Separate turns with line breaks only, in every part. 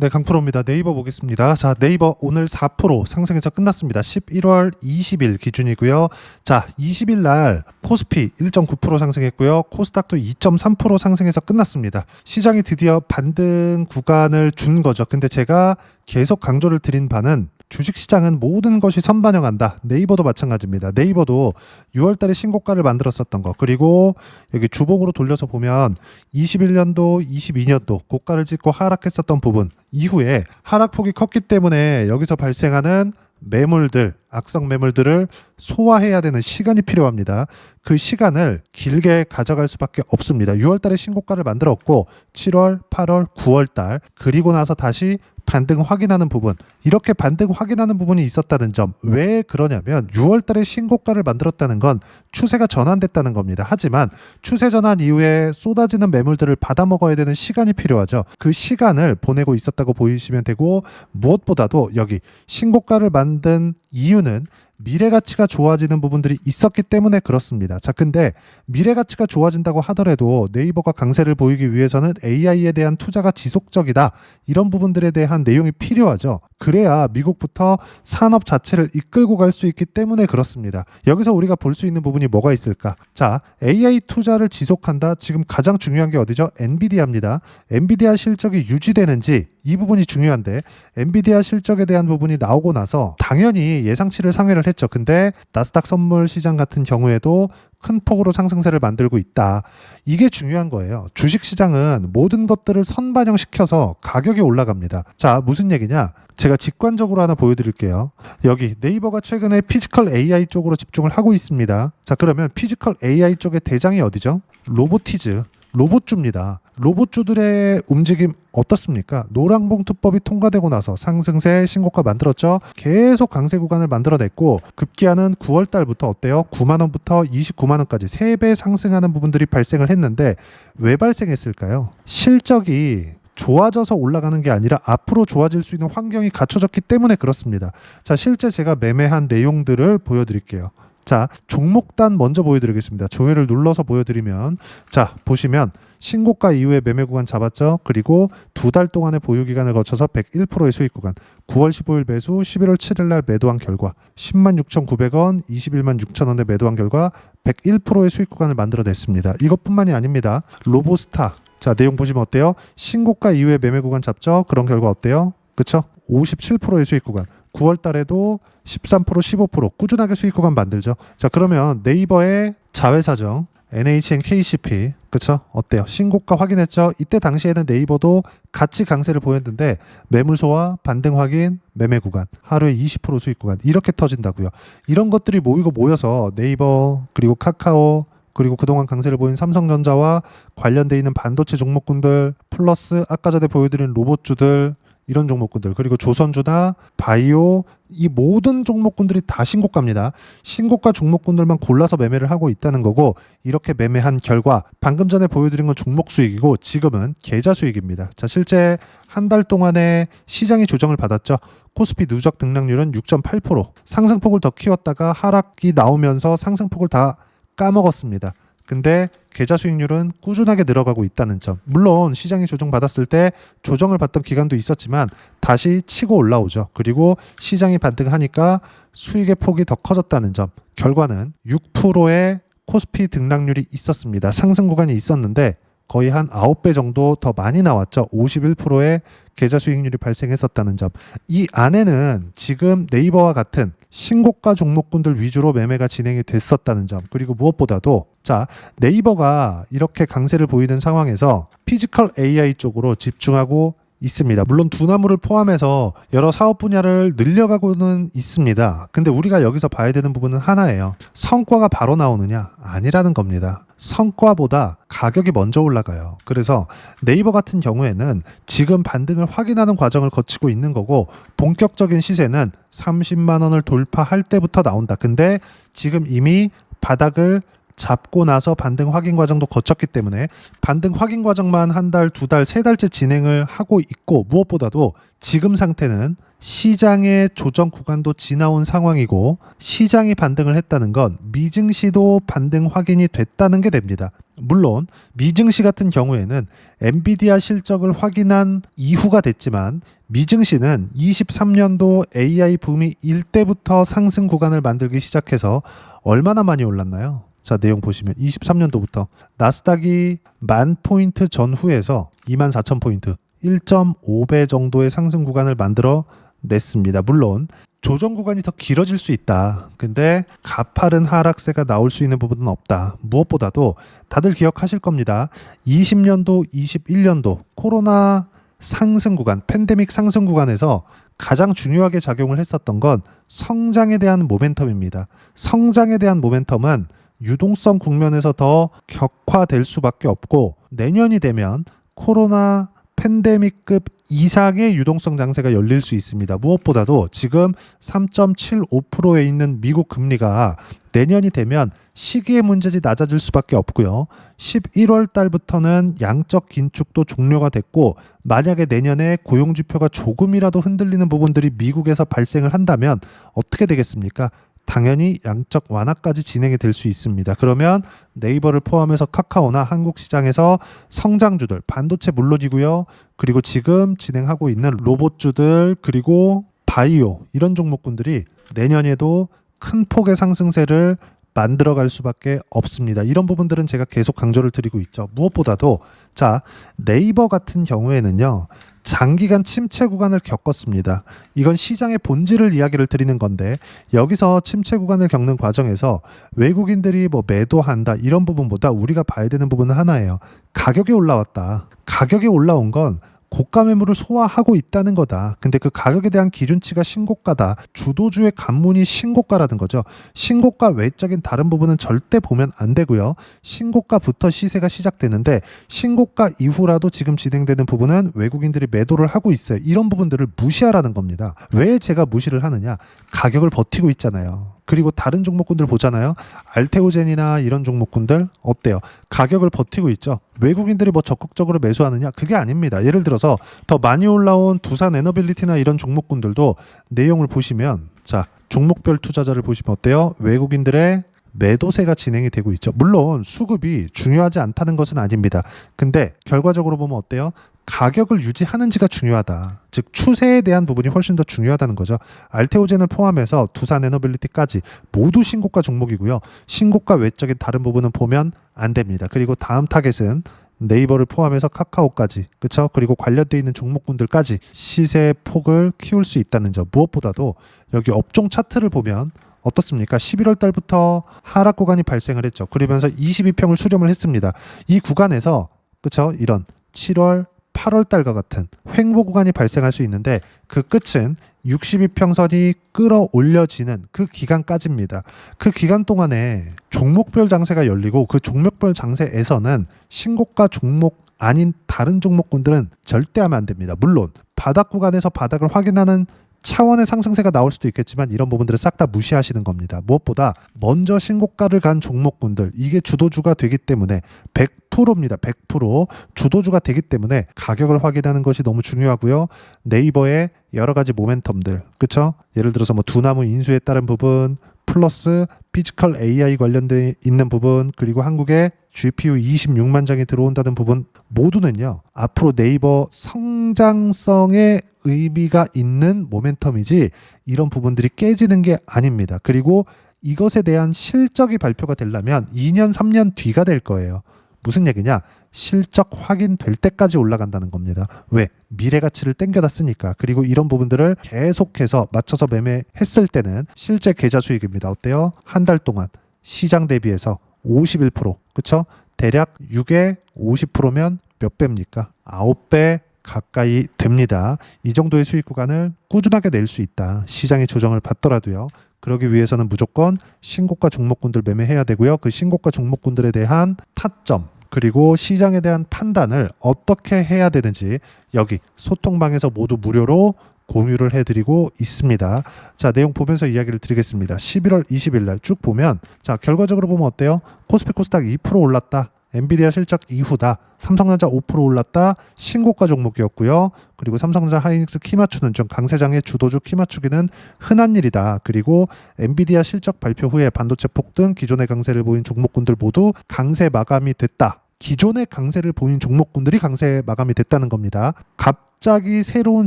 네, 강프로입니다. 네이버 보겠습니다. 자, 네이버 오늘 4% 상승해서 끝났습니다. 11월 20일 기준이고요. 자, 20일 날 코스피 1.9% 상승했고요. 코스닥도 2.3% 상승해서 끝났습니다. 시장이 드디어 반등 구간을 준 거죠. 근데 제가 계속 강조를 드린 바는 주식 시장은 모든 것이 선반영한다. 네이버도 마찬가지입니다. 네이버도 6월 달에 신고가를 만들었었던 거. 그리고 여기 주봉으로 돌려서 보면 21년도, 22년도 고가를 찍고 하락했었던 부분 이후에 하락폭이 컸기 때문에 여기서 발생하는 매물들, 악성 매물들을 소화해야 되는 시간이 필요합니다. 그 시간을 길게 가져갈 수밖에 없습니다. 6월 달에 신고가를 만들었고 7월, 8월, 9월 달 그리고 나서 다시 반등 확인하는 부분 이렇게 반등 확인하는 부분이 있었다는 점 왜 그러냐면 6월 달에 신고가를 만들었다는 건 추세가 전환됐다는 겁니다. 하지만 추세 전환 이후에 쏟아지는 매물들을 받아 먹어야 되는 시간이 필요하죠. 그 시간을 보내고 있었다고 보이시면 되고 무엇보다도 여기 신고가를 만든 이유는 미래 가치가 좋아지는 부분들이 있었기 때문에 그렇습니다. 자, 근데 미래 가치가 좋아진다고 하더라도 네이버가 강세를 보이기 위해서는 AI에 대한 투자가 지속적이다. 이런 부분들에 대한 내용이 필요하죠. 그래야 미국부터 산업 자체를 이끌고 갈 수 있기 때문에 그렇습니다. 여기서 우리가 볼 수 있는 부분이 뭐가 있을까? 자, AI 투자를 지속한다. 지금 가장 중요한 게 어디죠? 엔비디아입니다. 엔비디아 실적이 유지되는지 이 부분이 중요한데 엔비디아 실적에 대한 부분이 나오고 나서 당연히 예상치를 상회를 했죠. 근데 나스닥 선물 시장 같은 경우에도 큰 폭으로 상승세를 만들고 있다. 이게 중요한 거예요. 주식 시장은 모든 것들을 선반영시켜서 가격이 올라갑니다. 자, 무슨 얘기냐? 제가 직관적으로 하나 보여드릴게요. 여기 네이버가 최근에 피지컬 AI 쪽으로 집중을 하고 있습니다. 자, 그러면 피지컬 AI 쪽의 대장이 어디죠? 로보티즈. 로봇주입니다. 로봇주들의 움직임 어떻습니까? 노랑봉투법이 통과되고 나서 상승세 신고가 만들었죠. 계속 강세 구간을 만들어냈고 급기야는 9월 달부터 어때요? 9만 원부터 29만 원까지 3배 상승하는 부분들이 발생을 했는데 왜 발생했을까요? 실적이 좋아져서 올라가는 게 아니라 앞으로 좋아질 수 있는 환경이 갖춰졌기 때문에 그렇습니다. 자, 실제 제가 매매한 내용들을 보여드릴게요. 자, 종목단 먼저 보여드리겠습니다. 조회를 눌러서 보여드리면, 자, 보시면 신고가 이후에 매매 구간 잡았죠. 그리고 두 달 동안의 보유 기간을 거쳐서 101%의 수익 구간. 9월 15일 매수, 11월 7일 날 매도한 결과 10만 6,900원, 21만 6천 원에 매도한 결과 101%의 수익 구간을 만들어냈습니다. 이것뿐만이 아닙니다. 로보스타. 자, 내용 보시면 어때요? 신고가 이후에 매매 구간 잡죠. 그런 결과 어때요? 그쵸? 57%의 수익 구간. 9월 달에도 13% 15% 꾸준하게 수익 구간 만들죠. 자, 그러면 네이버의 자회사죠. NHN KCP 그쵸? 어때요? 신고가 확인했죠? 이때 당시에는 네이버도 같이 강세를 보였는데 매물소와 반등 확인, 매매 구간, 하루에 20% 수익 구간 이렇게 터진다고요. 이런 것들이 모이고 모여서 네이버 그리고 카카오 그리고 그동안 강세를 보인 삼성전자와 관련돼 있는 반도체 종목군들 플러스 아까 전에 보여드린 로봇주들 이런 종목군들 그리고 조선주나 바이오 이 모든 종목군들이 다 신고가입니다. 신고가 종목군들만 골라서 매매를 하고 있다는 거고 이렇게 매매한 결과 방금 전에 보여드린 건 종목 수익이고 지금은 계좌 수익입니다. 자 실제 한 달 동안에 시장이 조정을 받았죠. 코스피 누적 등락률은 6.8% 상승폭을 더 키웠다가 하락이 나오면서 상승폭을 다 까먹었습니다. 근데 계좌 수익률은 꾸준하게 늘어가고 있다는 점. 물론 시장이 조정받았을 때 조정을 받던 기간도 있었지만 다시 치고 올라오죠. 그리고 시장이 반등하니까 수익의 폭이 더 커졌다는 점. 결과는 6%의 코스피 등락률이 있었습니다. 상승 구간이 있었는데 거의 한 9배 정도 더 많이 나왔죠. 51%의 계좌 수익률이 발생했었다는 점. 이 안에는 지금 네이버와 같은 신고가 종목군들 위주로 매매가 진행이 됐었다는 점. 그리고 무엇보다도 자, 네이버가 이렇게 강세를 보이는 상황에서 피지컬 AI 쪽으로 집중하고 있습니다. 물론 두나무를 포함해서 여러 사업 분야를 늘려가고는 있습니다. 근데 우리가 여기서 봐야 되는 부분은 하나예요. 성과가 바로 나오느냐? 아니라는 겁니다. 성과보다 가격이 먼저 올라가요. 그래서 네이버 같은 경우에는 지금 반등을 확인하는 과정을 거치고 있는 거고 본격적인 시세는 30만 원을 돌파할 때부터 나온다. 근데 지금 이미 바닥을 잡고 나서 반등 확인 과정도 거쳤기 때문에 반등 확인 과정만 한 달, 두 달, 세 달째 진행을 하고 있고 무엇보다도 지금 상태는 시장의 조정 구간도 지나온 상황이고 시장이 반등을 했다는 건 미증시도 반등 확인이 됐다는 게 됩니다. 물론 미증시 같은 경우에는 엔비디아 실적을 확인한 이후가 됐지만 미증시는 23년도 AI 붐이 일 때부터 상승 구간을 만들기 시작해서 얼마나 많이 올랐나요? 자, 내용 보시면 23년도부터 나스닥이 만 포인트 전후에서 2만 4천 포인트 1.5배 정도의 상승 구간을 만들어 냈습니다. 물론 조정 구간이 더 길어질 수 있다. 근데 가파른 하락세가 나올 수 있는 부분은 없다. 무엇보다도 다들 기억하실 겁니다. 20년도, 21년도 코로나 상승 구간, 팬데믹 상승 구간에서 가장 중요하게 작용을 했었던 건 성장에 대한 모멘텀입니다. 성장에 대한 모멘텀은 유동성 국면에서 더 격화될 수밖에 없고 내년이 되면 코로나 팬데믹급 이상의 유동성 장세가 열릴 수 있습니다. 무엇보다도 지금 3.75%에 있는 미국 금리가 내년이 되면 시기의 문제지 낮아질 수밖에 없고요. 11월 달부터는 양적 긴축도 종료가 됐고 만약에 내년에 고용 지표가 조금이라도 흔들리는 부분들이 미국에서 발생을 한다면 어떻게 되겠습니까? 당연히 양적 완화까지 진행이 될 수 있습니다. 그러면 네이버를 포함해서 카카오나 한국 시장에서 성장주들 반도체 물론이고요. 그리고 지금 진행하고 있는 로봇주들 그리고 바이오 이런 종목군들이 내년에도 큰 폭의 상승세를 만들어 갈 수밖에 없습니다. 이런 부분들은 제가 계속 강조를 드리고 있죠. 무엇보다도 자 네이버 같은 경우에는요. 장기간 침체 구간을 겪었습니다. 이건 시장의 본질을 이야기를 드리는 건데 여기서 침체 구간을 겪는 과정에서 외국인들이 뭐 매도한다 이런 부분보다 우리가 봐야 되는 부분은 하나예요. 가격이 올라왔다. 가격이 올라온 건 고가 매물을 소화하고 있다는 거다. 근데 그 가격에 대한 기준치가 신고가다. 주도주의 관문이 신고가라는 거죠. 신고가 외적인 다른 부분은 절대 보면 안 되고요. 신고가부터 시세가 시작되는데 신고가 이후라도 지금 진행되는 부분은 외국인들이 매도를 하고 있어요. 이런 부분들을 무시하라는 겁니다. 왜 제가 무시를 하느냐? 가격을 버티고 있잖아요. 그리고 다른 종목군들 보잖아요. 알테오젠이나 이런 종목군들 어때요? 가격을 버티고 있죠. 외국인들이 뭐 적극적으로 매수하느냐? 그게 아닙니다. 예를 들어서 더 많이 올라온 두산 에너빌리티나 이런 종목군들도 내용을 보시면 자 종목별 투자자를 보시면 어때요? 외국인들의 매도세가 진행이 되고 있죠. 물론 수급이 중요하지 않다는 것은 아닙니다. 근데 결과적으로 보면 어때요? 가격을 유지하는지가 중요하다. 즉 추세에 대한 부분이 훨씬 더 중요하다는 거죠. 알테오젠을 포함해서 두산 에너빌리티까지 모두 신고가 종목이고요. 신고가 외적인 다른 부분은 보면 안 됩니다. 그리고 다음 타겟은 네이버를 포함해서 카카오까지 그렇죠 그리고 관련돼 있는 종목군들까지 시세 폭을 키울 수 있다는 점 무엇보다도 여기 업종 차트를 보면 어떻습니까? 11월 달부터 하락 구간이 발생을 했죠. 그러면서 22평을 수렴을 했습니다. 이 구간에서 그렇죠 이런 7월 8월 달과 같은 횡보 구간이 발생할 수 있는데 그 끝은 62평선이 끌어올려지는 그 기간까지입니다. 그 기간 동안에 종목별 장세가 열리고 그 종목별 장세에서는 신고가 종목 아닌 다른 종목군들은 절대 하면 안 됩니다. 물론 바닥 구간에서 바닥을 확인하는 차원의 상승세가 나올 수도 있겠지만 이런 부분들을 싹 다 무시하시는 겁니다. 무엇보다 먼저 신고가를 간 종목군들 이게 주도주가 되기 때문에 100%입니다. 100% 주도주가 되기 때문에 가격을 확인하는 것이 너무 중요하고요. 네이버의 여러 가지 모멘텀들 그쵸? 예를 들어서 뭐 두나무 인수에 따른 부분 플러스 피지컬 AI 관련돼 있는 부분 그리고 한국에 GPU 26만 장이 들어온다는 부분 모두는요 앞으로 네이버 성장성의 의미가 있는 모멘텀이지 이런 부분들이 깨지는 게 아닙니다. 그리고 이것에 대한 실적이 발표가 되려면 2년 3년 뒤가 될 거예요. 무슨 얘기냐? 실적 확인될 때까지 올라간다는 겁니다. 왜? 미래 가치를 땡겨다 쓰니까. 그리고 이런 부분들을 계속해서 맞춰서 매매했을 때는 실제 계좌 수익입니다. 어때요? 한 달 동안 시장 대비해서 51%. 그쵸? 대략 6에 50%면 몇 배입니까? 9배 가까이 됩니다. 이 정도의 수익 구간을 꾸준하게 낼 수 있다. 시장의 조정을 받더라도요. 그러기 위해서는 무조건 신고가 종목군들 매매해야 되고요. 그 신고가 종목군들에 대한 타점 그리고 시장에 대한 판단을 어떻게 해야 되는지 여기 소통방에서 모두 무료로 공유를 해드리고 있습니다. 자 내용 보면서 이야기를 드리겠습니다. 11월 20일 날 쭉 보면 자 결과적으로 보면 어때요? 코스피 코스닥 2% 올랐다. 엔비디아 실적 이후다. 삼성전자 5% 올랐다. 신고가 종목이었고요. 그리고 삼성전자 하이닉스 키 맞추는 중 강세장의 주도주 키 맞추기는 흔한 일이다. 그리고 엔비디아 실적 발표 후에 반도체 폭등 기존의 강세를 보인 종목군들 모두 강세 마감이 됐다. 기존의 강세를 보인 종목군들이 강세 마감이 됐다는 겁니다. 갑자기 새로운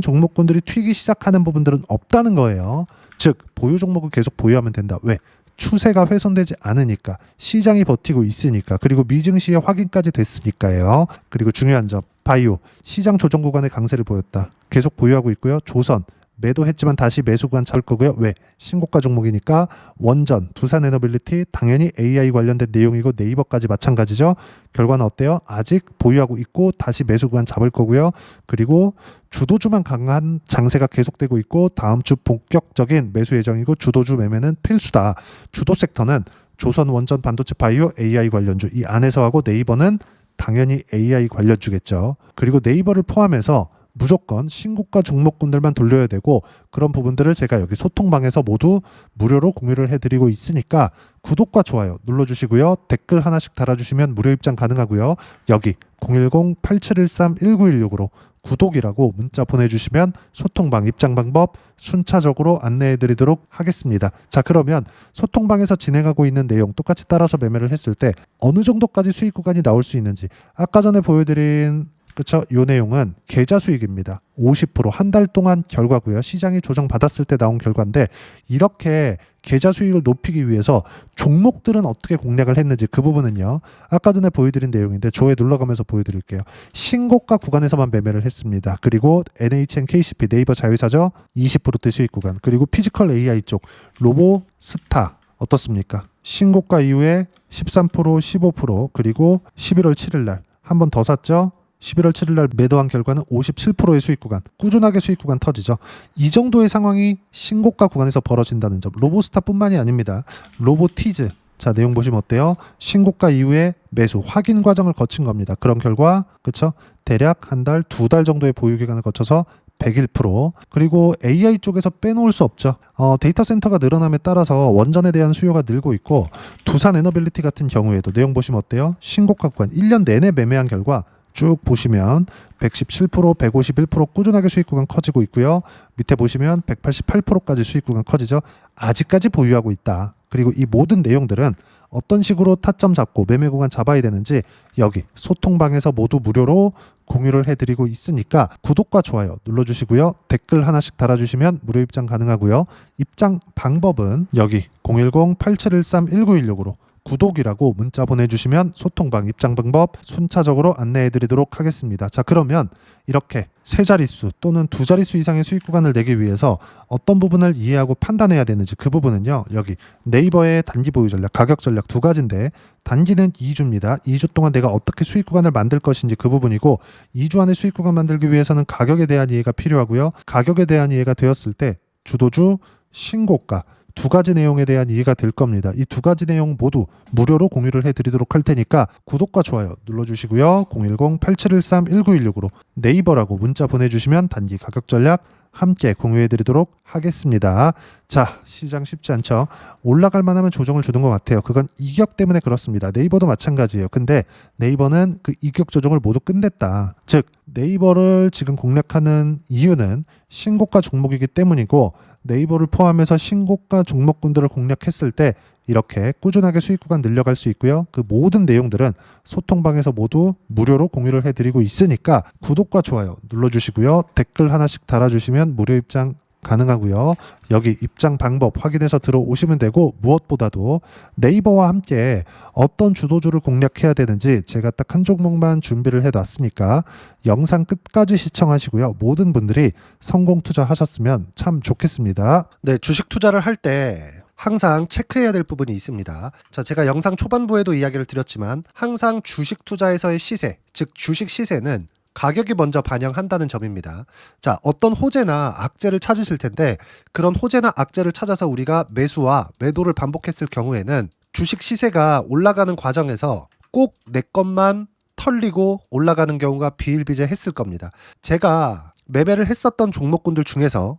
종목군들이 튀기 시작하는 부분들은 없다는 거예요. 즉 보유 종목을 계속 보유하면 된다. 왜? 추세가 훼손되지 않으니까 시장이 버티고 있으니까 그리고 미증 시에 확인까지 됐으니까요. 그리고 중요한 점 바이오 시장 조정 구간의 강세를 보였다. 계속 보유하고 있고요. 조선 매도했지만 다시 매수 구간 잡을 거고요. 왜? 신고가 종목이니까 원전, 두산 에너빌리티 당연히 AI 관련된 내용이고 네이버까지 마찬가지죠. 결과는 어때요? 아직 보유하고 있고 다시 매수 구간 잡을 거고요. 그리고 주도주만 강한 장세가 계속되고 있고 다음 주 본격적인 매수 예정이고 주도주 매매는 필수다. 주도 섹터는 조선 원전 반도체 바이오 AI 관련주 이 안에서 하고 네이버는 당연히 AI 관련주겠죠. 그리고 네이버를 포함해서 무조건 신고가 종목군들만 돌려야 되고 그런 부분들을 제가 여기 소통방에서 모두 무료로 공유를 해드리고 있으니까 구독과 좋아요 눌러주시고요. 댓글 하나씩 달아주시면 무료 입장 가능하고요. 여기 010-8713-1916으로 구독이라고 문자 보내주시면 소통방 입장 방법 순차적으로 안내해 드리도록 하겠습니다. 자 그러면 소통방에서 진행하고 있는 내용 똑같이 따라서 매매를 했을 때 어느 정도까지 수익 구간이 나올 수 있는지 아까 전에 보여드린 그쵸? 요 내용은 계좌 수익입니다. 50%한 달 동안 결과고요. 시장이 조정 받았을 때 나온 결과인데 이렇게 계좌 수익을 높이기 위해서 종목들은 어떻게 공략을 했는지 그 부분은요. 아까 전에 보여드린 내용인데 조에 눌러가면서 보여드릴게요. 신고가 구간에서만 매매를 했습니다. 그리고 NHN KCP 네이버 자회사죠. 20%대 수익 구간. 그리고 피지컬 AI 쪽 로보 스타 어떻습니까? 신고가 이후에 13% 15% 그리고 11월 7일 날 한 번 더 샀죠. 11월 7일 날 매도한 결과는 57%의 수익 구간, 꾸준하게 수익 구간 터지죠. 이 정도의 상황이 신고가 구간에서 벌어진다는 점. 로보스타뿐만이 아닙니다. 로보티즈. 자, 내용 보시면 어때요? 신고가 이후에 매수 확인 과정을 거친 겁니다. 그런 결과 그쵸? 대략 한 달, 두 달 정도의 보유 기간을 거쳐서 101% 그리고 AI 쪽에서 빼놓을 수 없죠. 어, 데이터 센터가 늘어남에 따라서 원전에 대한 수요가 늘고 있고 두산 에너빌리티 같은 경우에도 내용 보시면 어때요? 신고가 구간 1년 내내 매매한 결과 쭉 보시면 117%, 151% 꾸준하게 수익 구간 커지고 있고요. 밑에 보시면 188%까지 수익 구간 커지죠. 아직까지 보유하고 있다. 그리고 이 모든 내용들은 어떤 식으로 타점 잡고 매매 구간 잡아야 되는지 여기 소통방에서 모두 무료로 공유를 해드리고 있으니까 구독과 좋아요 눌러주시고요. 댓글 하나씩 달아주시면 무료 입장 가능하고요. 입장 방법은 여기 010-8713-1916으로 구독이라고 문자 보내주시면 소통방 입장 방법 순차적으로 안내해드리도록 하겠습니다. 자 그러면 이렇게 세 자릿수 또는 두 자릿수 이상의 수익 구간을 내기 위해서 어떤 부분을 이해하고 판단해야 되는지 그 부분은요 여기 네이버의 단기 보유 전략 가격 전략 두 가지인데 단기는 2주입니다. 2주 동안 내가 어떻게 수익 구간을 만들 것인지 그 부분이고 2주 안에 수익 구간 만들기 위해서는 가격에 대한 이해가 필요하고요. 가격에 대한 이해가 되었을 때 주도주 신고가 두 가지 내용에 대한 이해가 될 겁니다. 이 두 가지 내용 모두 무료로 공유를 해드리도록 할 테니까 구독과 좋아요 눌러주시고요. 010-8713-1916으로 네이버라고 문자 보내주시면 단기 가격 전략 함께 공유해드리도록 하겠습니다. 자, 시장 쉽지 않죠? 올라갈 만하면 조정을 주는 것 같아요. 그건 이격 때문에 그렇습니다. 네이버도 마찬가지예요. 근데 네이버는 그 이격 조정을 모두 끝냈다. 즉, 네이버를 지금 공략하는 이유는 신고가 종목이기 때문이고 네이버를 포함해서 신고가 종목군들을 공략했을 때 이렇게 꾸준하게 수익 구간 늘려갈 수 있고요. 그 모든 내용들은 소통방에서 모두 무료로 공유를 해드리고 있으니까 구독과 좋아요 눌러주시고요. 댓글 하나씩 달아주시면 무료 입장 가능하고요. 여기 입장 방법 확인해서 들어오시면 되고 무엇보다도 네이버와 함께 어떤 주도주를 공략해야 되는지 제가 딱 한 종목만 준비를 해놨으니까 영상 끝까지 시청하시고요. 모든 분들이 성공 투자하셨으면 참 좋겠습니다. 네, 주식 투자를 할때 항상 체크해야 될 부분이 있습니다. 자, 제가 영상 초반부에도 이야기를 드렸지만 항상 주식 투자에서의 시세, 즉 주식 시세는 가격이 먼저 반영한다는 점입니다. 자, 어떤 호재나 악재를 찾으실 텐데 그런 호재나 악재를 찾아서 우리가 매수와 매도를 반복했을 경우에는 주식 시세가 올라가는 과정에서 꼭 내 것만 털리고 올라가는 경우가 비일비재했을 겁니다. 제가 매매를 했었던 종목군들 중에서